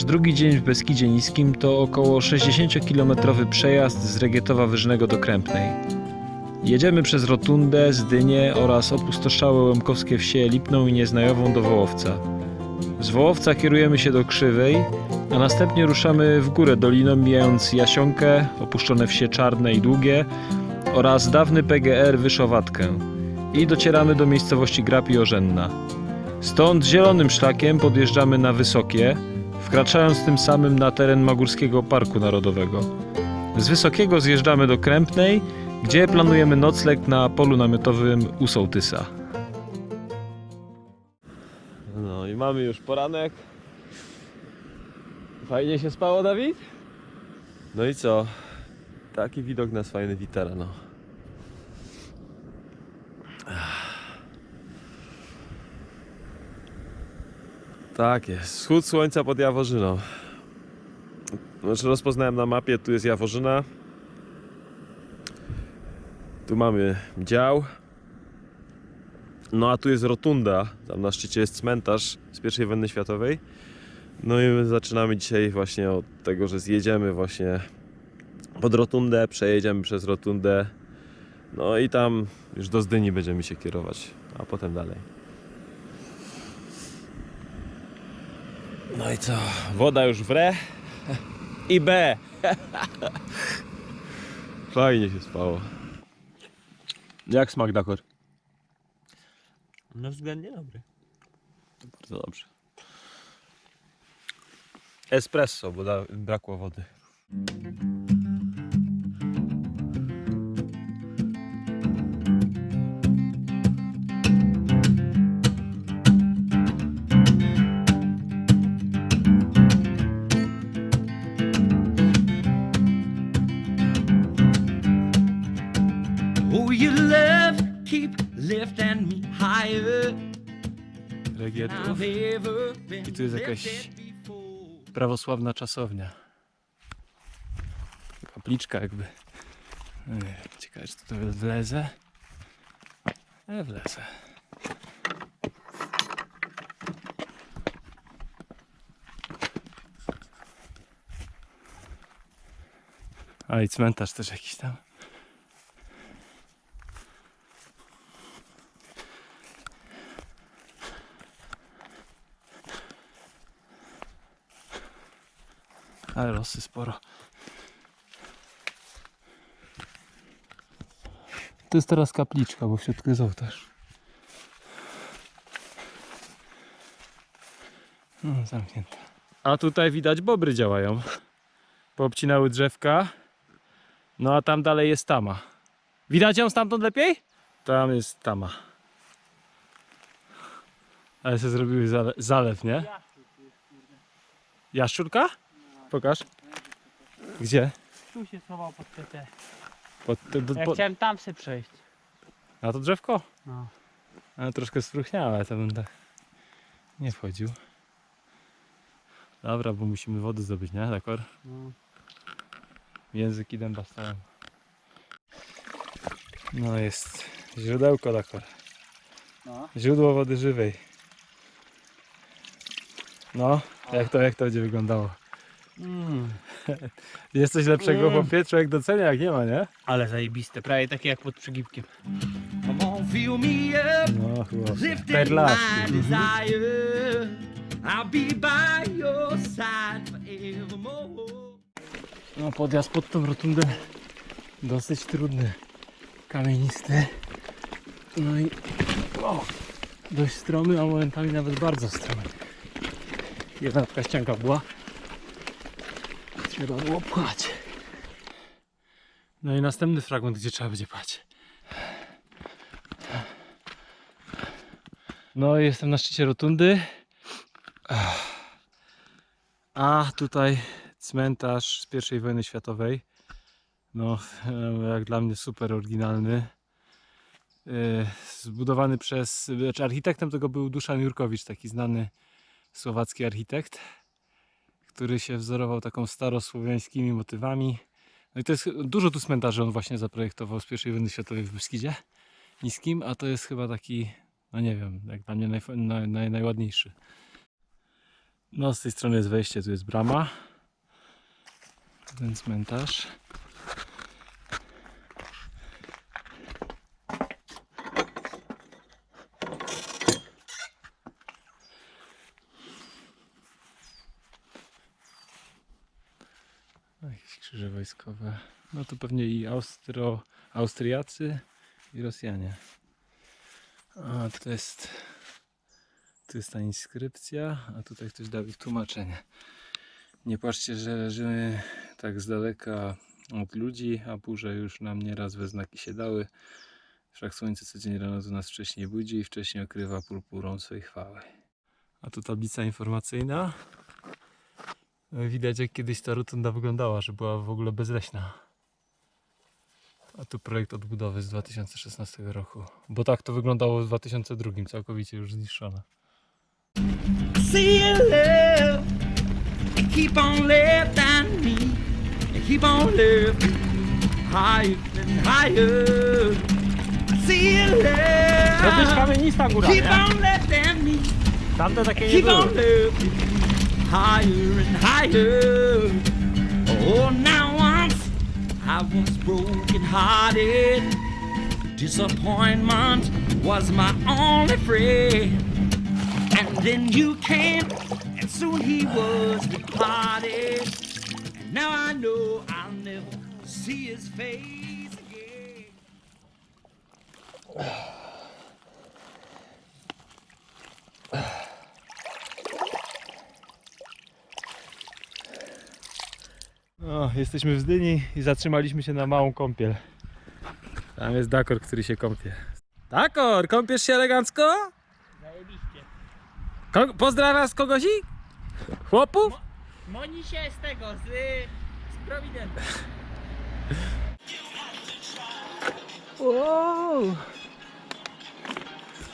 Nasz drugi dzień w Beskidzie Niskim to około 60-kilometrowy przejazd z Regietowa Wyżnego do Krępnej. Jedziemy przez Rotundę, Zdynię oraz opustoszałe łemkowskie wsie Lipną i Nieznajową do Wołowca. Z Wołowca kierujemy się do Krzywej, a następnie ruszamy w górę doliną mijając Jasionkę, opuszczone wsie Czarne i Długie oraz dawny PGR Wyszowatkę i docieramy do miejscowości Grab i Orzenna. Stąd zielonym szlakiem podjeżdżamy na Wysokie, wkraczając tym samym na teren Magórskiego Parku Narodowego. Z Wysokiego zjeżdżamy do Krępnej, gdzie planujemy nocleg na polu namiotowym u Sołtysa. No i mamy już poranek. Fajnie się spało, Dawid? No i co? Taki widok na fajny witara, no. Tak jest. Wschód słońca pod Jaworzyną. Znaczy rozpoznałem na mapie, tu jest Jaworzyna. Tu mamy dział. No a tu jest rotunda. Tam na szczycie jest cmentarz z I wojny światowej. No i my zaczynamy dzisiaj właśnie od tego, że zjedziemy właśnie pod rotundę, przejedziemy przez rotundę. No i tam już do Zdyni będziemy się kierować, a potem dalej. No i co? Woda już w re i B. Fajnie się spało. Jak smak Dakor? No względnie dobry. Bardzo dobrze. Espresso, bo da, brakło wody. I tu jest jakaś-. Prawosławna czasownia. Kapliczka jakby. No ciekawe czy to wlezę. E, wlezę. A i cmentarz też jakiś tam. Ale losy sporo. To jest teraz kapliczka, bo w środku jest ołtarz. No, zamknięte. A tutaj widać bobry działają. Poobcinały drzewka. No a tam dalej jest tama. Widać ją stamtąd lepiej? Tam jest tama. Ale się zrobiły zale zalew, nie? Jaszczurka? Pokaż. Gdzie? Tu się schował pod te. Pod, te- do, Ja chciałem tam sobie przejść. na to drzewko? No. Ale troszkę spróchniałe, to bym tak nie wchodził. Dobra, bo musimy wody zdobyć, nie? Dakor? no. Język i dęba stałem. No jest źródełko, Dakor. No. Źródło wody żywej. No, jak to, jak to będzie wyglądało? Mm. Jest coś lepszego, Mm. bo człowiek docenia, jak nie ma, nie? Ale zajebiste, prawie takie jak pod przygibkiem. No, Perlaski. forevermore. No podjazd pod tą rotundę dosyć trudny, kamienisty. No i o, dość stromy, a momentami nawet bardzo stromy. Jedna taka ścianka była. Trzeba było pchać. No i następny fragment, gdzie trzeba będzie pchać. No i jestem na szczycie rotundy. A tutaj cmentarz z I wojny światowej. No, jak dla mnie super oryginalny. E, Zbudowany przez. Znaczy architektem tego był Duszan Jurkowicz, taki znany słowacki architekt, który się wzorował taką starosłowiańskimi motywami. No i to jest dużo tu cmentarzy on właśnie zaprojektował z I wojny światowej w Beskidzie niskim, a to jest chyba taki, no nie wiem, jak dla mnie najf- naj, naj, najładniejszy. No, z tej strony jest wejście, tu jest brama. Ten cmentarz. Wojskowe. No to pewnie i Austro, Austriacy i Rosjanie. A to jest tu jest ta inskrypcja, a tutaj ktoś dał ich tłumaczenie. Nie patrzcie, że leżymy tak z daleka od ludzi, a burze już nam nieraz we znaki się dały. Wszak słońce codziennie rano do nas wcześniej budzi i wcześniej okrywa purpurą swej chwały. A tu tablica informacyjna. No i Widać jak kiedyś ta rotunda wyglądała, że była w ogóle bezleśna. A tu projekt odbudowy z 2016 roku. Bo tak to wyglądało w 2002, całkowicie już zniszczone. See you love, keep on lifting me, keep on lifting higher and higher. See you To też love, kamienista góra, keep nie? on lifting me, Tamte takie nie keep on były. lifting me higher and higher. Oh, now once I was broken hearted. Disappointment was my only friend. And then you came, and soon he was departed. And now I know I'll never see his face again. Jesteśmy w Zdyni i zatrzymaliśmy się na małą kąpiel. Tam jest Dakor, który się kąpie. Dakor, kąpiesz się elegancko? Zajebiście. Ko- pozdrawiasz kogoś? Chłopów? Moni się z tego, z, z Prowidentu. Wow.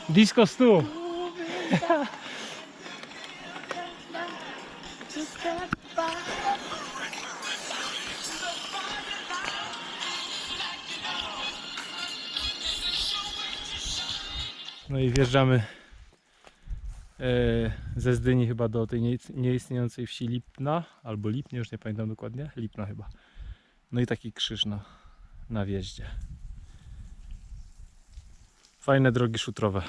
Disco stu. No i wjeżdżamy e, ze Zdyni chyba do tej nie- nieistniejącej wsi Lipna, albo Lipnie, już nie pamiętam dokładnie, Lipna chyba. No i taki krzyż na, na wjeździe. Fajne drogi szutrowe.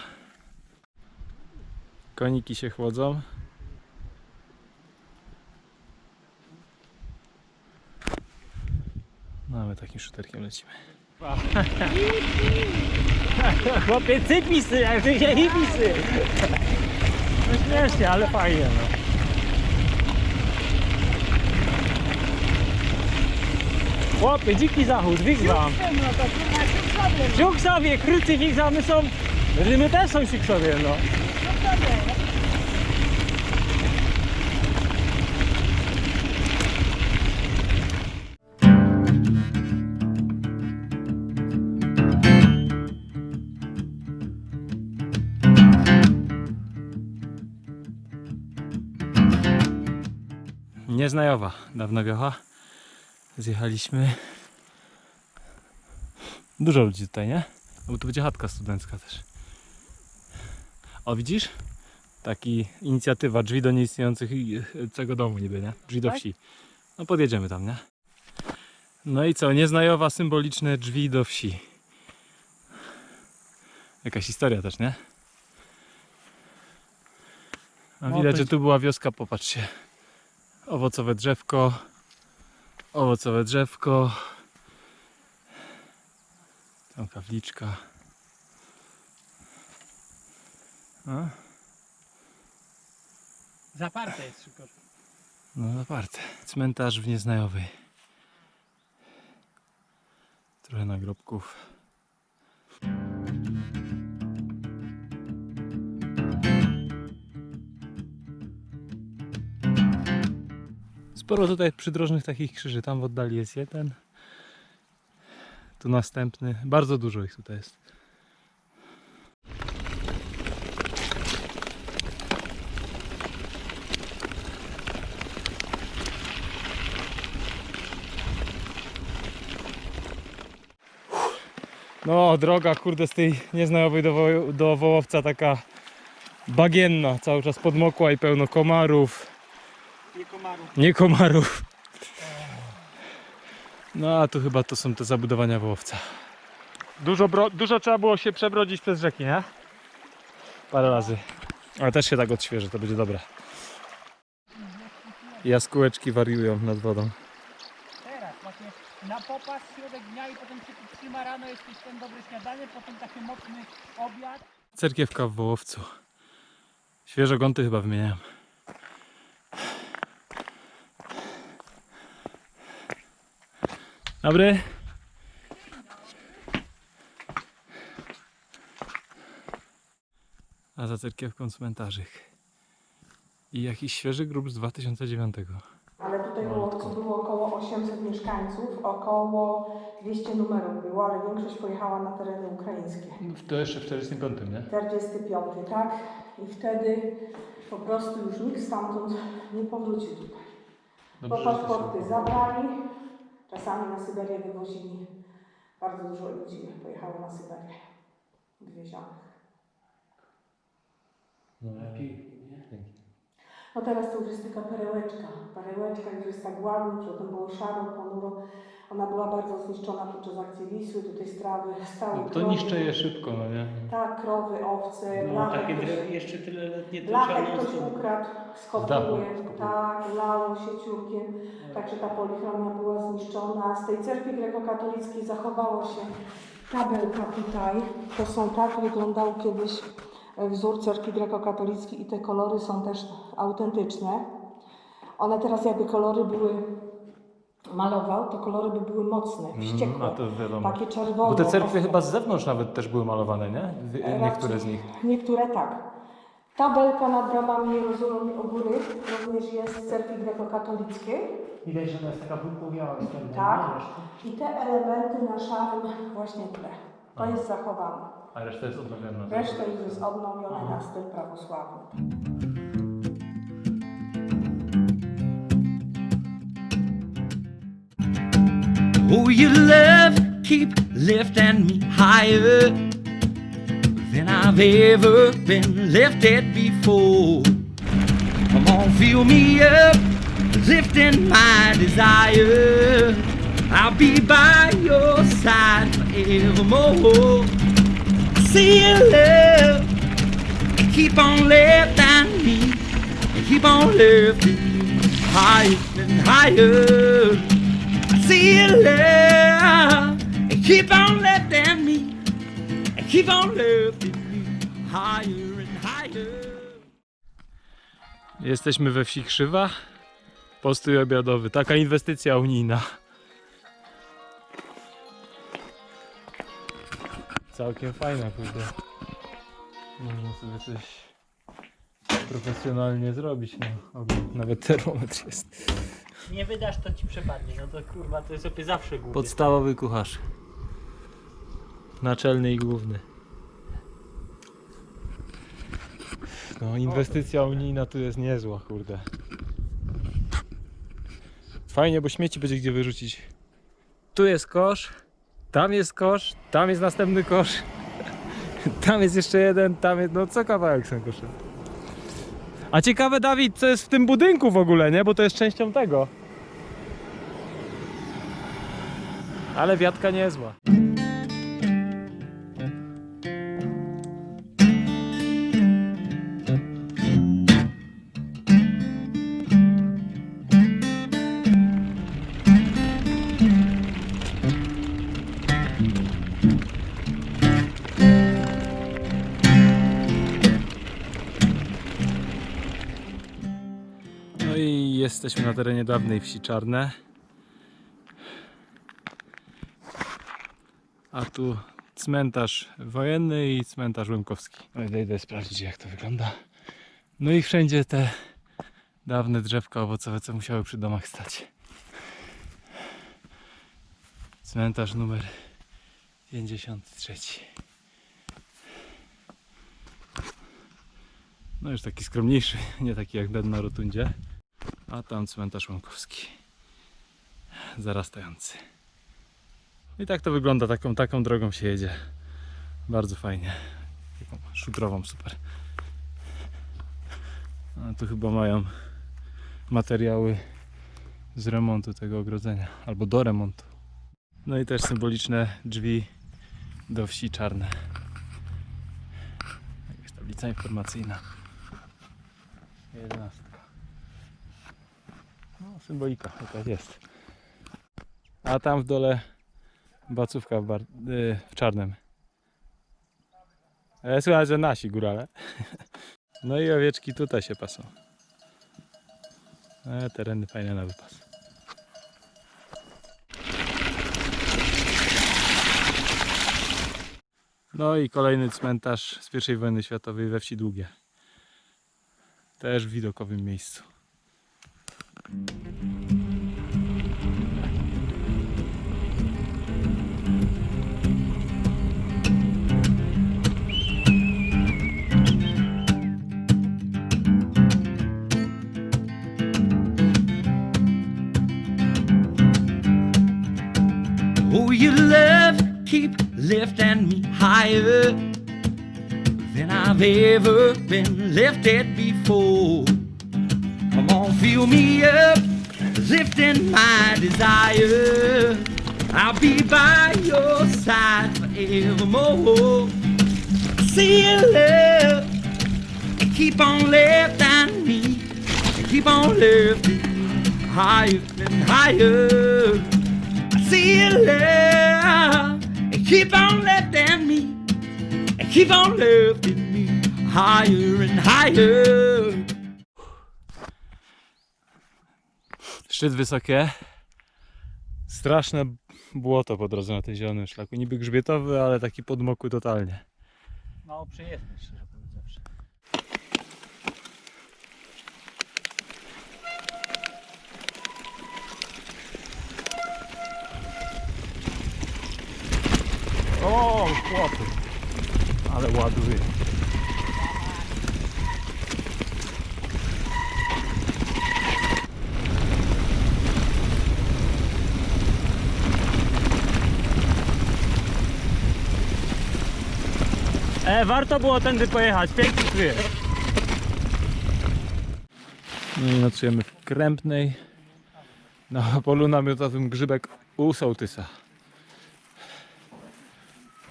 Koniki się chłodzą. No my takim szuterkiem lecimy. Chłopie, cypisy, jak ty się hipisy. No śmiesznie, ale fajnie, no. Chłopie, dziki zachód, wigwam. Siuksowie, krucyfiks, a my są... My też są siuksowie, no. Nieznajowa, dawna wiocha. Zjechaliśmy. Dużo ludzi tutaj, nie? No bo tu będzie chatka studencka też. O, widzisz? Taki inicjatywa, drzwi do nieistniejących i- cego domu niby, nie? Drzwi do Tak? wsi. No podjedziemy tam, nie? No i co? Nieznajowa, symboliczne drzwi do wsi. Jakaś historia też, nie? A No, widać, że tu była wioska, popatrzcie. Owocowe drzewko. Owocowe drzewko. Tam kapliczka. A? Zaparte jest szybko. No zaparte. Cmentarz w Nieznajowej. Trochę nagrobków. Sporo tutaj przydrożnych takich krzyży. Tam w oddali jest jeden. Tu następny. Bardzo dużo ich tutaj jest. No, droga, kurde, z tej nieznajowej do, do Wołowca taka bagienna, cały czas podmokła i pełno komarów. Nie komarów. Nie komarów. No a tu chyba to są te zabudowania wołowca. Dużo, bro, dużo trzeba było się przebrodzić przez rzeki, nie? Parę razy. Ale też się tak odświeży, to będzie dobre. Jaskółeczki wariują nad wodą. Teraz właśnie na popas, środek dnia i potem się trzyma rano, jest ten dobre śniadanie, potem taki mocny obiad. Cerkiewka w Wołowcu. Świeże gąty chyba wymieniałem. Dobry. A za cerkiewką cmentarzyk. I jakiś świeży grób z 2009. Ale tutaj Łowcu było około 800 mieszkańców, około 200 numerów było, ale większość pojechała na tereny ukraińskie. To jeszcze w 45, nie? 45, tak? I wtedy po prostu już nikt stamtąd nie powrócił tutaj. Bo paszporty zabrali, czasami na Syberię wywozili. Bardzo dużo ludzi pojechało na Syberię wywiezionych. No teraz to już jest taka perełeczka. Perełeczka już jest tak ładnie, potem było szaro, ponuro. Ona była bardzo zniszczona podczas akcji Wisły, tutaj strawy, stały To krowy. niszczy je szybko, no nie? Tak, krowy, owce, No, blachę takie ktoś, drew- jeszcze tyle letnie to blachę ktoś ukradł z kopuły, tak, lało się ciurkiem, także ta polichromia była zniszczona. Z tej cerkwi grekokatolickiej zachowało się tabelka tutaj. To są tak wyglądał kiedyś e, wzór cerkwi grekokatolickiej i te kolory są też autentyczne. One teraz jakby kolory były malował, to kolory by były mocne, wściekłe. Mhm, a to wiadomo. Takie czerwone. Bo te cerkwie ostre. chyba z zewnątrz nawet też były malowane, nie? Raczej. Niektóre z nich. Niektóre tak. Tabelka nad bramami Jerozolimy u góry również jest z cerkwi grekokatolickiej. Widać, że ona jest taka wypłowiała. Tak. I te elementy na szarym właśnie tle. To jest zachowane. A reszta jest odnowiona. Reszta już jest odnowiona na styl prawosławny. Oh, your love keep lifting me higher than I've ever been lifted before. Come on, fill me up, lifting my desire. I'll be by your side forevermore. See your love, keep on lifting me, keep on lifting me higher and higher. See your love, and keep on lifting me, and keep on lifting me higher and higher. Jesteśmy we wsi Krzywa. Postój obiadowy. Taka inwestycja unijna. Całkiem fajna, kurde. Można sobie coś profesjonalnie zrobić. No. Nawet termometr jest. Nie wydasz, to ci przepadnie. No to kurwa, to jest sobie zawsze głupie. Podstawowy kucharz. Naczelny i główny. No, inwestycja unijna tu jest niezła, kurde. Fajnie, bo śmieci będzie gdzie wyrzucić. Tu jest kosz, tam jest kosz, tam jest następny kosz. Tam jest jeszcze jeden, tam jest. No co kawałek są kosze. A ciekawe, Dawid, co jest w tym budynku w ogóle, nie? Bo to jest częścią tego. Ale wiatka niezła. No i jesteśmy na terenie dawnej wsi Czarne. A tu cmentarz wojenny i cmentarz łemkowski. No i idę sprawdzić jak to wygląda. No i wszędzie te dawne drzewka owocowe, co musiały przy domach stać. Cmentarz numer 53. No już taki skromniejszy, nie taki jak ten na rotundzie. A tam cmentarz łąkowski. Zarastający. I tak to wygląda, taką, taką drogą się jedzie. Bardzo fajnie. Taką szutrową, super. A tu chyba mają materiały z remontu tego ogrodzenia, albo do remontu. No i też symboliczne drzwi do wsi czarne. Jakaś tablica informacyjna. Jedenastka. No, symbolika jaka jest. A tam w dole bacówka w, bar- y, w czarnym. E, Słychać, że nasi górale. No i owieczki tutaj się pasą. E, tereny fajne na wypas. No i kolejny cmentarz z I wojny światowej we wsi Długie. Też w widokowym miejscu. Oh, your love keep lifting me higher than I've ever been lifted before. Come on, fill me up, lifting my desire. I'll be by your side forevermore. See your love, keep on lifting me, keep on lifting higher and higher. See your love, and keep on lifting me, and keep on lifting me higher and higher. Szczyt wysokie. Straszne błoto po drodze na tym zielonym szlaku. Niby grzbietowy, ale taki podmokły totalnie. Mało przyjezdny, O, chłopy. Ale ładuje. E, warto było tędy pojechać, piękny jest. No i nocujemy w Krępnej na polu namiotowym Grzybek u Sołtysa.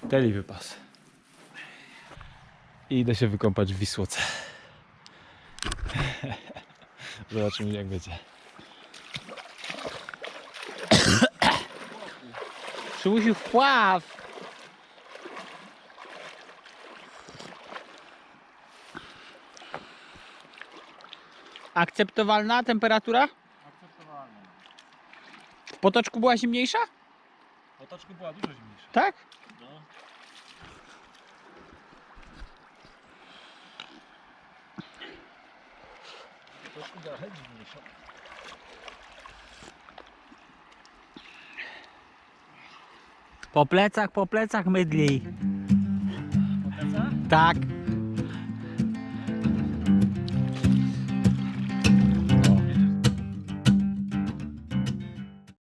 Teli wypas. I idę się wykąpać w Wisłoce. Zobaczymy jak będzie. Przymusił wpław. Akceptowalna temperatura? Akceptowalne. W potoczku była zimniejsza? W otoczku była dużo zimniejsza. Tak? Zimniejsza. Po plecach, po plecach mydli. Tak.